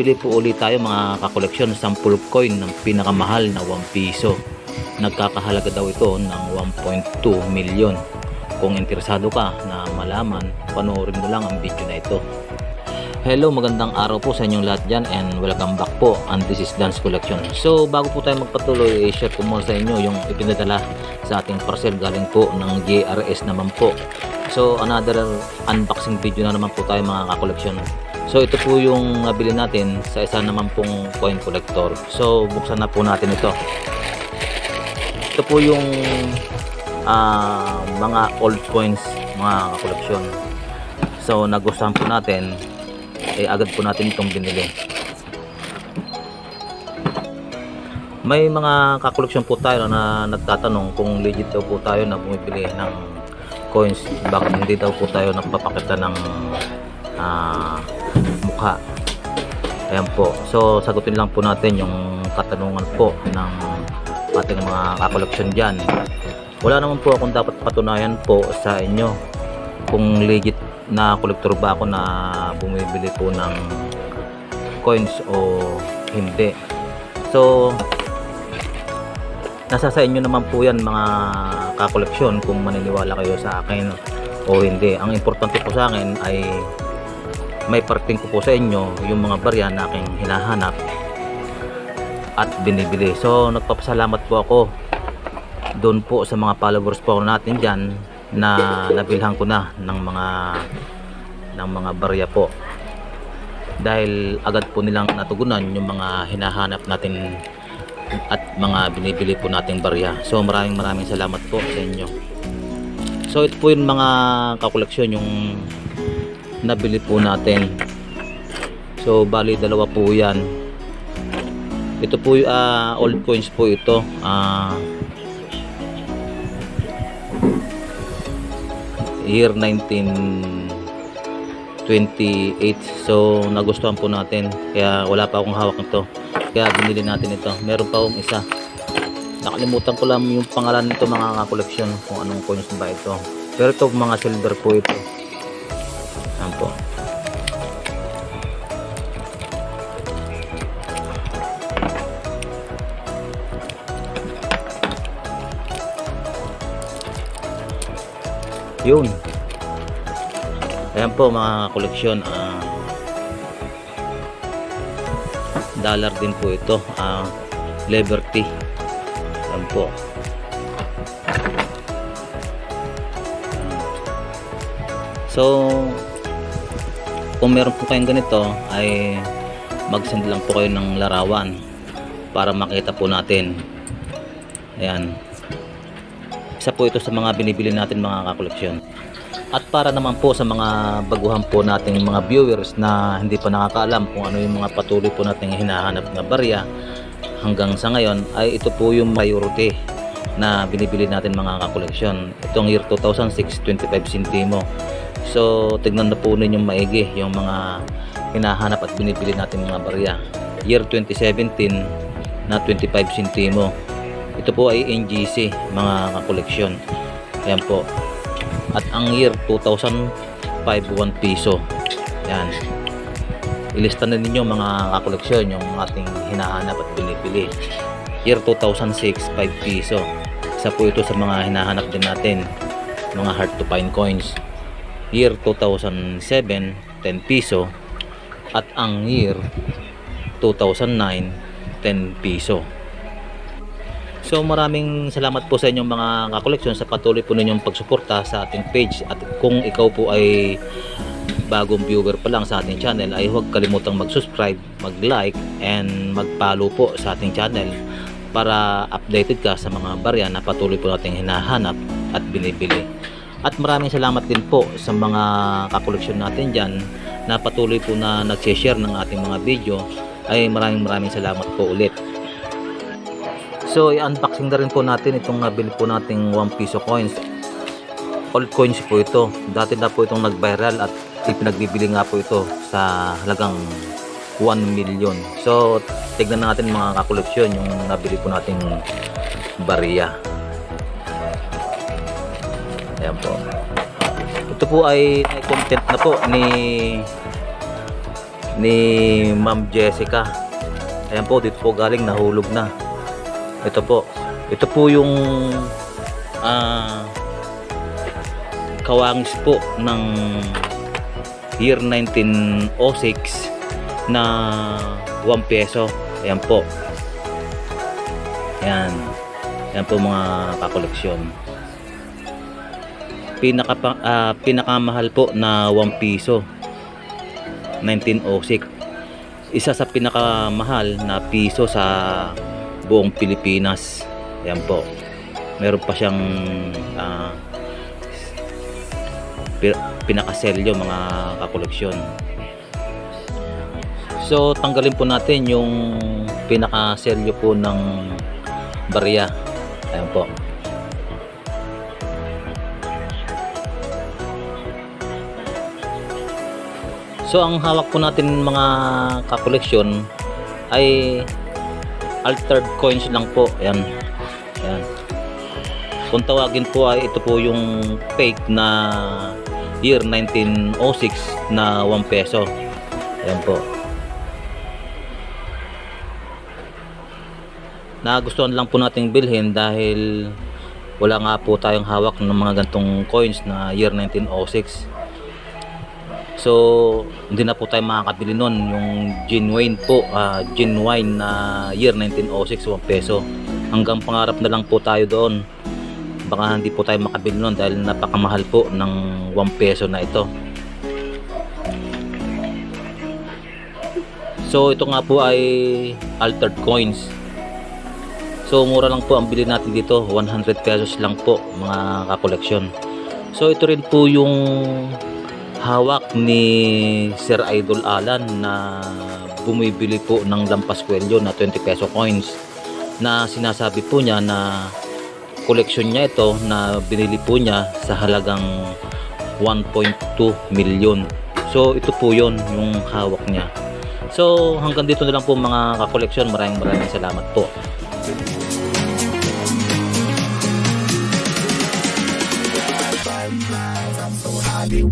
bumibili po ulit tayo mga kakoleksyon sample coin ng pinakamahal na 1 piso. Nagkakahalaga daw ito ng 1.2 million. Kung interesado ka na malaman, panoorin mo lang ang video na ito. Hello, magandang araw po sa inyong lahat dyan and welcome back po and this is Dance Collection. So bago po tayo magpatuloy, i-share ko muna sa inyo yung ipinadala sa ating parcel galing po ng JRS naman po. So another unboxing video na naman po tayo mga kakoleksyon. So ito po yung nabili natin sa isa naman pong coin collector. So buksan na po natin ito. Ito po yung ah, mga old coins mga kakoleksyon. So nagustuhan po natin eh agad po natin itong binili. May mga kakoleksyon po tayo na nagtatanong kung legit daw po tayo na bumibili ng coins. Bakit hindi daw po tayo nagpapakita ng ah, mukha. Ayan po. So sagutin lang po natin yung katanungan po ng ating mga kakoleksyon dyan. Wala naman po akong dapat patunayan po sa inyo kung legit na kolektor ba ako na bumibili po ng coins o hindi. So, nasa sa inyo naman po yan mga kakoleksyon kung maniniwala kayo sa akin o hindi. Ang importante po sa akin ay may parting ko po sa inyo yung mga barya na aking hinahanap at binibili. So, nagpapasalamat po ako doon po sa mga followers po natin dyan na nabilhan ko na ng mga ng mga barya po. Dahil agad po nilang natugunan yung mga hinahanap natin at mga binibili po nating barya. So maraming maraming salamat po sa inyo. So ito po yung mga kakoleksyon yung nabili po natin. So bali dalawa po yan. Ito po yung ah, old coins po ito. Ah year 1928 so nagustuhan po natin. Kaya wala pa akong hawak nito. Kaya binili natin ito. Meron pa akong isa. Nakalimutan ko lang yung pangalan nito mga kakoleksyon kung anong coins ba ito. Pero ito mga silver po ito yan po. Yun. Ayan po mga koleksyon ah, dollar din po ito ah, liberty. Ayan po. So kung meron po kayong ganito ay mag-send lang po kayo ng larawan para makita po natin. Ayan. Isa po ito sa mga binibili natin mga kakoleksyon. At para naman po sa mga baguhan po nating mga viewers na hindi pa nakakaalam kung ano yung mga patuloy po nating hinahanap na barya hanggang sa ngayon ay ito po yung priority na binibili natin mga kakoleksyon. Itong year 2006, 25 centimo. So tignan na po ninyong maigi yung mga hinahanap at binibili natin mga barya. Year 2017 na 25 centimo ito po ay NGC mga kakoleksyon. Yan po. At ang year 2005 1 piso. Yan ilista na ninyo mga kakoleksyon yung ating hinahanap at binibili. Year 2006 5 piso isa po ito sa mga hinahanap din natin mga hard to find coins. Year 2007 10 piso. At ang year 2009 10 piso. So maraming salamat po sa inyong mga kakoleksyon sa patuloy po ninyong pagsuporta sa ating page. At kung ikaw po ay bagong viewer pa lang sa ating channel ay huwag kalimutang mag-subscribe, mag-like and mag-follow po sa ating channel para updated ka sa mga barya na patuloy po nating hinahanap at binibili. At maraming salamat din po sa mga kakoleksyon natin dyan na patuloy po na nag-share ng ating mga video ay maraming maraming salamat po ulit. So, i-unboxing na rin po natin itong nabili po nating 1 piso coins. Old coins po ito. Dati na po itong nag-viral at ipinagbibili nga po ito sa halagang 1 million. So, tignan natin mga kakoleksyon yung nabili po nating bariya. Ayan po. Ito po ay, ay content na po ni ni Ma'am Jessica. Ayan po, dito po galing, nahulog na. Ito po. Ito po yung ah kawangis po ng year 1906 na 1 peso. Ayan po. Ayan. Ayan po mga kakoleksyon. Pinaka, ah, pinakamahal po na 1 piso. 1906. Isa sa pinakamahal na piso sa buong Pilipinas. Ayan po. Meron pa siyang ah, pi- pinakaselyo mga kakoleksyon. So tanggalin po natin yung pinakaselyo po ng barya. Ayan po. So ang hawak po natin mga kakoleksyon ay altered coins lang po. Ayan. Ayan. Kung tawagin po ay ito po yung fake na year 1906 na 1 peso. Ayan po. Nagustuhan lang po nating bilhin dahil wala nga po tayong hawak ng mga gantong coins na year 1906. So, hindi na po tayo makakabili nun. Yung genuine po, ah, genuine na year 1906, 1 peso. Hanggang pangarap na lang po tayo doon. Baka hindi po tayo makabili nun dahil napakamahal po ng 1 peso na ito. So, ito nga po ay altered coins. So, mura lang po ang bili natin dito. 100 pesos lang po mga kakoleksyon. So, ito rin po yung hawak ni Sir Idol Alan na bumibili po ng lampas kwelyo na 20 peso coins na sinasabi po niya na koleksyon niya ito na binili po niya sa halagang 1.2 million. So ito po yon yung hawak niya. So hanggang dito na lang po mga kakoleksyon. Maraming maraming salamat po. I'm so happy.